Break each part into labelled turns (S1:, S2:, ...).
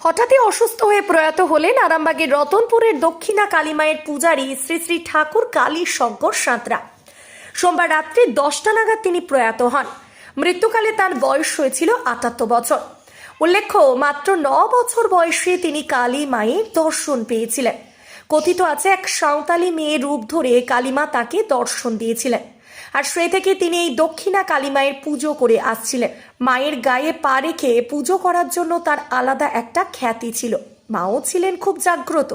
S1: হঠাৎই অসুস্থ হয়ে প্রয়াত হলেন আরামবাগের রতনপুরের দক্ষিণা কালীমায়ের পূজারী শ্রী শ্রী ঠাকুর কালী শঙ্কর সাঁতরা। সোমবার রাত্রি দশটা নাগাদ তিনি প্রয়াত হন। মৃত্যুকালে তার বয়স হয়েছিল আটাত্তর বছর। উল্লেখ্য, মাত্র ন বছর বয়সে তিনি কালী মায়ের দর্শন পেয়েছিলেন। কথিত আছে, এক সাঁওতালি মেয়ের রূপ ধরে কালীমা তাকে দর্শন দিয়েছিলেন। আর সে থেকে তিনি এই দক্ষিণা কালীমায়ের পুজো করে আসছিলেন। মায়ের গায়ে পা রেখে পুজো করার জন্য তার আলাদা একটা খ্যাতি ছিল। মাও ছিলেন খুব জাগ্রত।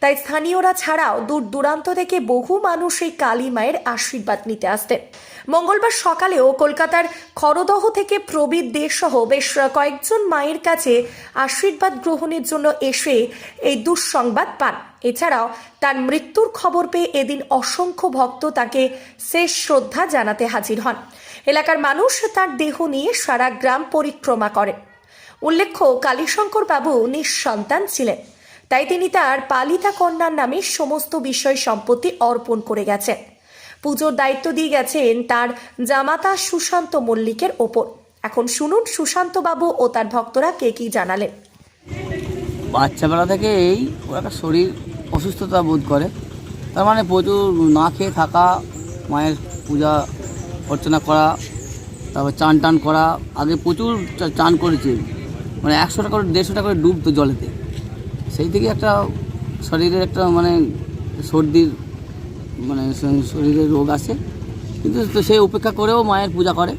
S1: তাই স্থানীয়রা ছাড়াও দূর দূরান্ত থেকে বহু মানুষ এই কালী মায়ের আশীর্বাদ নিতে আসতেন। মঙ্গলবার সকালেও কলকাতার খরদহ থেকে প্রবীর দে সহ বেশ কয়েকজন মায়ের কাছে আশীর্বাদ গ্রহণের জন্য এসে এই দুঃসংবাদ পান। এছাড়াও তার মৃত্যুর খবর পেয়ে এদিন অসংখ্য ভক্ত তাকে শেষ শ্রদ্ধা জানাতে হাজির হন। এলাকার মানুষ তার দেহ নিয়ে সারা গ্রাম পরিক্রমা করেন। উল্লেখ্য, কালীশঙ্কর বাবু নিঃসন্তান ছিলেন। তাই তিনি তার পালিতা কন্যার নামে সমস্ত বিষয় সম্পত্তি অর্পণ করে গেছেন। পুজোর দায়িত্ব দিয়ে গেছেন তার জামাতা সুশান্ত মল্লিকের ওপর। এখন শুনুন সুশান্ত বাবু ও তার ভক্তরা কে কি জানালেন।
S2: বাচ্চাবেলা থেকেই ওর একটা শরীর অসুস্থতা বোধ করে। তার মানে প্রচুর না খেয়ে থাকা, মায়ের পূজা, অর্চনা করা, তারপর চান টান করা, আগে প্রচুর চান করেছে। মানে একশো টাকা করে, দেড়শো টাকা করে ডুবতো জলেতে। সেই থেকে একটা শরীরের একটা মানে সর্দির মানে শরীরে রোগ আসে। কিন্তু সেই উপেক্ষা করেও মায়ের পূজা করে।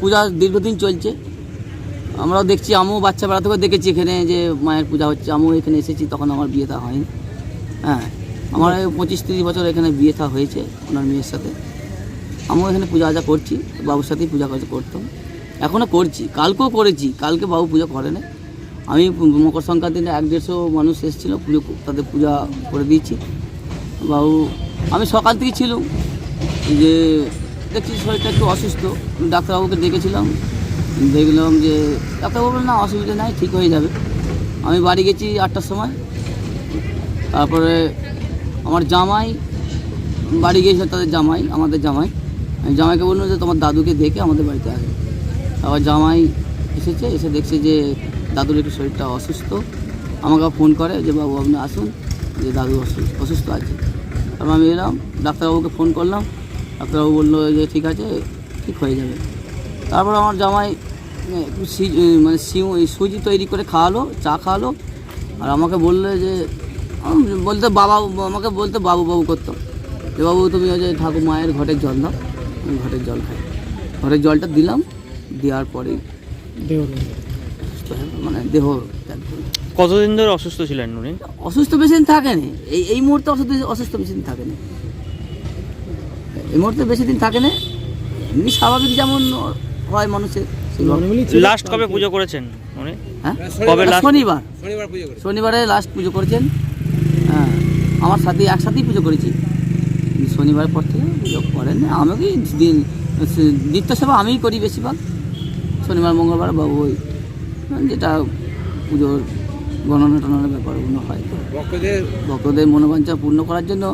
S2: পূজা দীর্ঘদিন চলছে। আমরাও দেখছি, আমিও বাচ্চাবেলা থেকে দেখেছি এখানে যে মায়ের পূজা হচ্ছে। আমিও এখানে এসেছি, তখন আমার বিয়ে থা হয়নি। হ্যাঁ আমার পঁচিশ তিরিশ বছর এখানে বিয়ে থা হয়েছে ওনার মেয়ের সাথে। আমিও এখানে পূজা আজা করছি, বাবুর সাথেই পূজা কাজা করতাম। এখনও করছি, কালকেও করেছি, কালকে বাবু পূজা করে না আমি মকর সংক্রান্তির দিনে এক দেড়শো মানুষ এসেছিল, পুজো তাদের পূজা করে দিয়েছি। বাবু, আমি সকাল থেকে ছিলাম। যে দেখছি শরীরটা একটু অসুস্থ ডাক্তারবাবুকে ডেকেছিলাম দেখলাম যে ডাক্তারবাবু বললেন, না অসুবিধা নাই ঠিক হয়ে যাবে। আমি বাড়ি গেছি আটটার সময়। তারপরে আমার জামাই বাড়ি গিয়েছিল তাদের জামাই আমাদের জামাই। আমি জামাইকে বললাম যে তোমার দাদুকে দেখে আমাদের বাড়িতে আসবে আবার জামাই এসেছে এসে দেখছে যে দাদুর একটু শরীরটা অসুস্থ। আমাকে ফোন করে যে বাবু আপনি আসুন। যে দাদু অসুস্থ অসুস্থ আছে। তারপর আমি এলাম ডাক্তারবাবুকে ফোন করলাম। ডাক্তারবাবু বলল যে ঠিক আছে ঠিক হয়ে যাবে। তারপর আমার জামাই মানে একটু মানে সিউ সুজি তৈরি করে খাওয়ালো চা খাওয়ালো। আর আমাকে বলল যে বলতে বাবা আমাকে বলতে বাবু বাবু করতো। যে বাবু তুমি ওই যে ঠাকুর মায়ের ঘটের জল দাও আমি ঘটের জল খাই। ঘটের জলটা দিলাম দেওয়ার পরেই সুস্থ হয়ে মানে দেহ।
S3: কতদিন ধরে অসুস্থ ছিলেন উনি?
S2: অসুস্থ বেশি দিন থাকে না এই এই মুহূর্তে অসুস্থ অসুস্থ বেশি দিন থাকে না এই মুহূর্তে বেশি দিন থাকে না এমনি স্বাভাবিক যেমন হয় মানুষের
S3: লাস্ট কবে পুজো করেছেন
S2: হ্যাঁ?
S3: কবে
S2: শনিবার।
S4: শনিবার
S2: লাস্ট পুজো করেছেন। হ্যাঁ আমার সাথে একসাথেই পুজো করেছি। শনিবার পর থেকে পুজো করেন না। আমাকে দিন নিত্য সেবা আমিই করি বেশিরভাগ। শনিবার মঙ্গলবার বাবু ওই যেটা পুজোর গণনা টনার ব্যাপারগুলো হয়
S4: ভক্তদের
S2: ভক্তদের মনোবাঞ্ছা পূর্ণ করার জন্য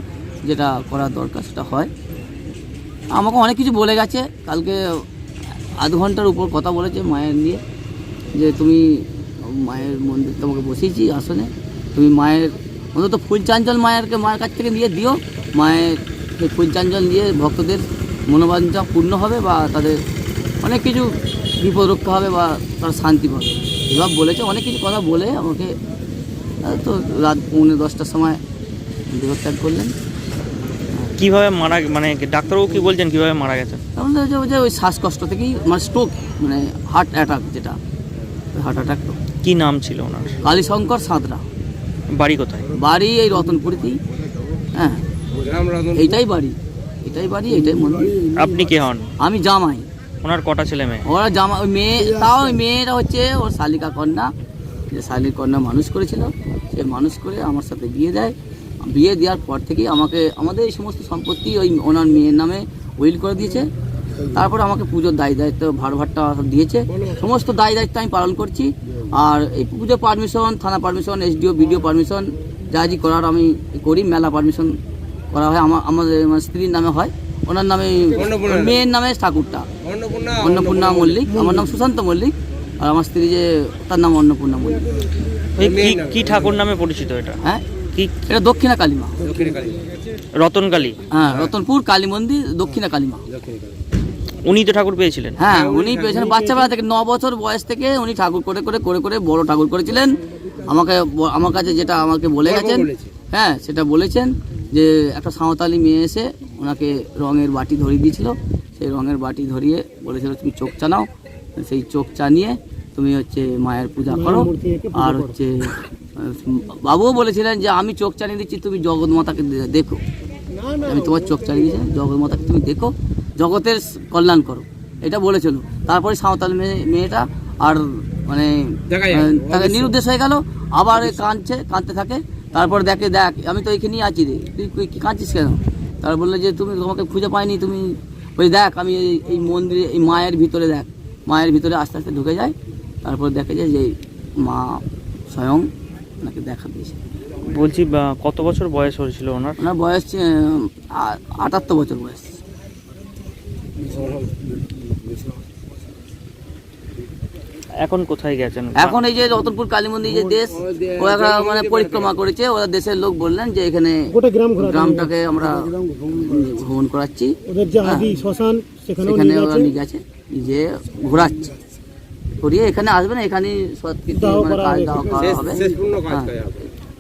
S2: যেটা করা দরকার সেটা হয়। আমাকে অনেক কিছু বলে গেছে। কালকে আধ ঘণ্টার উপর কথা বলেছে মায়ের নিয়ে, যে তুমি মায়ের মন্দির তোমাকে বসিয়েছি আসনে, তুমি মায়ের, অন্তত ফুল চাঞ্চল মায়েরকে, মায়ের কাছ থেকে নিয়ে দিও। মায়ের ফুল চাঞ্চল দিয়ে ভক্তদের মনোবাঞ্ছা পূর্ণ হবে বা তাদের অনেক কিছু বিপদ রক্ষা হবে বা তারা শান্তি পাবে। এবার বলেছে, অনেক কিছু কথা বলে আমাকে তো রাত পৌনে দশটার সময় দেহত্যাগ করলেন।
S3: কীভাবে মারা মানে ডাক্তারবাবু কি বলছেন কীভাবে মারা
S2: মধ্যে হচ্ছে ওই যে ওই শ্বাসকষ্ট থেকেই মানে স্ট্রোক মানে হার্ট অ্যাটাক যেটা হার্ট অ্যাটাক
S3: কি নাম ছিল ওনার?
S2: কালীশঙ্কর সাঁতরা।
S3: বাড়ি কোথায়?
S2: বাড়ি এই রতনপুরিতেই হ্যাঁ। এইটাই বাড়ি এটাই বাড়ি এটাই মন্দির।
S3: আপনি কে হন?
S2: আমি জামাই।
S3: ওনার কটা ছেলে মেয়ে?
S2: ওরা জামা ওই মেয়ে তাও ওই মেয়েরা হচ্ছে ওর শালিকা কন্যা। যে শালিক কন্যা মানুষ করেছিল সে মানুষ করে আমার সাথে বিয়ে দেয়। বিয়ে দেওয়ার পর থেকেই আমাকে আমাদের এই সমস্ত সম্পত্তি ওই ওনার মেয়ের নামে উইল করে দিয়েছে। তারপর আমাকে পুজোর দায় দায়িত্ব ভার ভারটা দিয়েছে। সমস্ত দায় দায়িত্ব আমি পালন করছি। আর এই পুজো পারমিশন থানা পারমিশন এসডিও বিডিও পারমিশন যা যা করার আমি করি মেলা পারমিশন করা হয়। আমার আমাদের আমার স্ত্রীর নামে হয়। ওনার নামে মেয়ের নামে ঠাকুরটা।
S4: অন্নপূর্ণা
S2: অন্নপূর্ণা মল্লিক। আমার নাম সুশান্ত মল্লিক। আর আমার স্ত্রী যে তার নাম অন্নপূর্ণা
S3: মল্লিক। কি কি ঠাকুর নামে পরিচিত এটা?
S2: হ্যাঁ?
S3: কি?
S2: এটা দক্ষিণা কালীমা।
S3: রতনকালী
S2: হ্যাঁ রতনপুর কালী মন্দির দক্ষিণা কালীমা।
S3: উনি তো ঠাকুর পেয়েছিলেন।
S2: হ্যাঁ উনি পেয়েছেন বাচ্চাবেলা থেকে ন বছর বয়স থেকে উনি ঠাকুর করে করে করে করে বড় ঠাকুর করেছিলেন। আমাকে আমার কাছে যেটা আমাকে বলে গেছেন হ্যাঁ সেটা বলেছেন যে একটা সাঁওতালি মেয়ে এসে ওনাকে রঙের বাটি ধরিয়ে দিয়েছিল। সেই রঙের বাটি ধরিয়ে বলেছিল তুমি চোখ চানাও। সেই চোখ চানিয়ে তুমি হচ্ছে মায়ের পূজা করো। আর হচ্ছে বাবুও বলেছিলেন যে আমি চোখ চানিয়ে দিচ্ছি তুমি জগৎমাতাকে দে- দেখো। আমি তোমার চোখ চালিয়ে দিয়েছি জগৎমাতাকে তুমি দেখো। জগতের কল্যাণ করো। এটা বলেছিল। তারপরে সাঁওতাল মেয়ে মেয়েটা আর মানে তাকে নিরুদ্দেশ হয়ে গেল। আবার কাঁদছে কাঁদতে থাকে। তারপর দেখে দেখ আমি তো এখানেই আছি রে। তুই তুই কি কাঁদছিস কেন? তার বলল যে তুমি তোমাকে খুঁজে পাইনি তুমি ওই দেখ আমি এই- এই মন্দিরে এই মায়ের ভিতরে দেখ। মায়ের ভিতরে আস্তে আস্তে ঢুকে যায়। তারপর দেখা যায় যে মা স্বয়ং ওনাকে দেখা দিয়েছে।
S3: বলছি বা, কত বছর বয়স হয়েছিল ওনার?
S2: ওনার বয়স আটাত্তর বছর বয়স।
S3: এখন কোথায় গেছেন?
S2: এখন এই যে রতনপুর কালী মন্দির যে দেশ ওরা মানে পরিক্রমা করেছে। ওরা দেশের লোক বললেন যে এখানে
S4: গোটা গ্রাম ঘোরা
S2: গ্রামটাকে আমরা ভ্রমণ করাচ্ছি।
S4: ওদের যে শ্মশান
S2: সেখানে ওরা নিয়ে গেছে যে ঘোরাচ্ছে। করিয়ে এখানে আসবেন এখানে সব কিছু মানে কাজ। করা হবে। হ্যাঁ,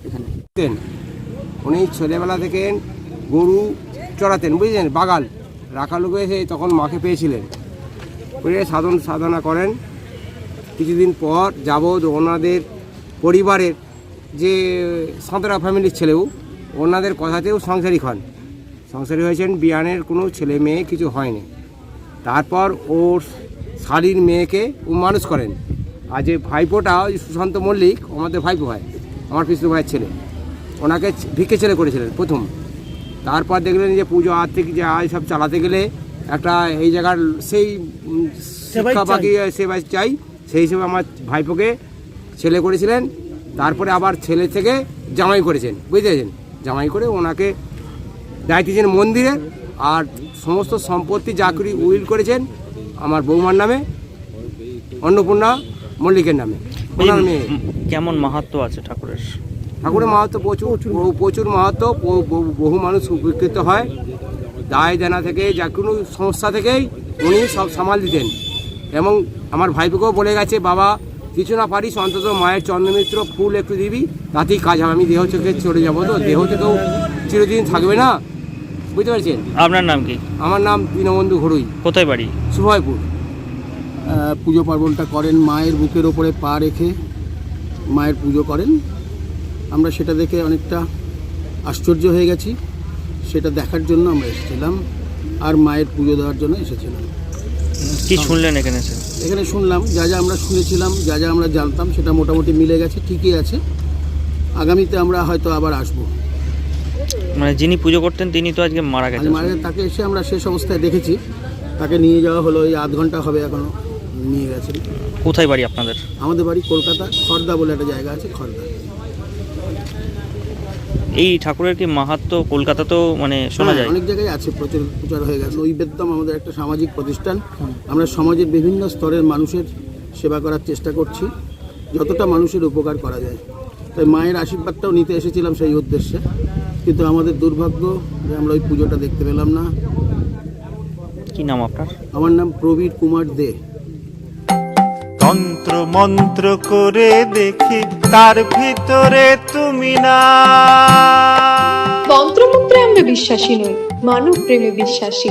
S2: এখানে।
S5: করতেন উনি ছেলেবেলা থেকে গরু চড়াতেন বুঝলেন? বাগাল। রাখা লোক এসে তখন মাকে পেয়েছিলেন। বুঝলে সাধন সাধনা করেন। কিছুদিন পর যাবৎ ওনাদের পরিবারের যে সাঁতরা ফ্যামিলির ছেলেও ওনাদের কথাতেও সংসারী হন। সংসারী হয়েছেন বিয়ানের কোনো ছেলে মেয়ে কিছু হয়নি। তারপর ওর শালির মেয়েকে ও মানুষ করেন। আর যে ভাইপোটা ওই সুশান্ত মল্লিক আমাদের ভাইপো ভাই আমার পিসু ভাইয়ের ছেলে। ওনাকে ভিক্ষে ছেলে করেছিলেন প্রথম। তারপর দেখলেন যে পুজো আর্থিক যে আয় সব চালাতে গেলে একটা এই জায়গার সেই শিক্ষা
S4: চাই।
S5: বাকি সেবাই চাই। সেই হিসেবে আমার ভাইপোকে ছেলে করেছিলেন। তারপরে আবার ছেলে থেকে জামাই করেছেন। বুঝতে পেরেছেন? জামাই করে ওনাকে দায় দিয়েছেন মন্দিরে। আর সমস্ত সম্পত্তি চাকরি উইল করেছেন আমার বৌমার নামে অন্নপূর্ণা মল্লিকের নামে। ওনার মেয়ে।
S3: কেমন মাহাত্ম আছে ঠাকুরের?
S5: ঠাকুরের মাহাত্ম প্রচুর প্রচুর। মাহাত্ম বহু- মানুষ উপকৃত হয়। দায় দেনা থেকে যা কোনো সমস্যা থেকেই উনি সব সামাল দিতেন। এবং আমার ভাইপোকেও বলে গেছে বাবা কিছু না পারিস অন্তত মায়ের চন্দ্রমিত্র ফুল একটু দিবি তাতেই কাজ হবে। আমি দেহ চোখে চলে যাব তো দেহ থেকেও চিরদিন থাকবে না। বুঝতে পারছেন?
S3: আপনার নাম কি?
S5: আমার নাম দীনবন্ধু ঘড়ুই।
S3: কোথায় বাড়ি?
S5: সুভয়পুর
S6: পুজো পার্বণটা করেন মায়ের বুকের ওপরে পা রেখে মায়ের পুজো করেন। আমরা সেটা দেখে অনেকটা আশ্চর্য হয়ে গেছি। সেটা দেখার জন্য আমরা এসেছিলাম আর মায়ের পুজো দেওয়ার জন্য এসেছিলাম।
S3: কি শুনলেন এখানে এসে?
S6: এখানে শুনলাম যা যা আমরা শুনেছিলাম যা যা আমরা জানতাম সেটা মোটামুটি মিলে গেছে ঠিকই আছে। আগামীতে আমরা হয়তো আবার আসব।
S3: মানে যিনি পুজো করতেন তিনি তো আজকে মারা গেছেন।
S6: মায়ের তাকে এসে আমরা শেষ অবস্থায় দেখেছি। তাকে নিয়ে যাওয়া হলো এই আধ ঘণ্টা হবে এখনও নিয়ে গেছেন।
S3: কোথায় বাড়ি আপনাদের?
S6: আমাদের বাড়ি কলকাতা খর্দা বলে একটা জায়গা আছে খর্দা।
S3: এই ঠাকুরের কি মাহাত্ম কলকাতাতেও মানে শোনা
S6: হ্যাঁ,
S3: যায়?
S6: অনেক জায়গায় আছে প্রচুর প্রচার হয়ে গেছে। ওই নৈবেদ্যম আমাদের একটা সামাজিক প্রতিষ্ঠান। আমরা সমাজের বিভিন্ন স্তরের মানুষের সেবা করার চেষ্টা করছি যতটা মানুষের উপকার করা যায়। তাই মায়ের আশীর্বাদটাও নিতে এসেছিলাম সেই উদ্দেশ্যে। কিন্তু আমাদের দুর্ভাগ্য যে আমরা ওই পুজোটা দেখতে পেলাম না।
S3: কি নাম আপনার?
S6: আমার নাম প্রবীর কুমার দে।
S7: তন্ত্র মন্ত্র করে দেখি তার ভিতরে তুমি না।
S8: তন্ত্রমন্ত্রে আমরা বিশ্বাসী নই মানব প্রেমে বিশ্বাসী।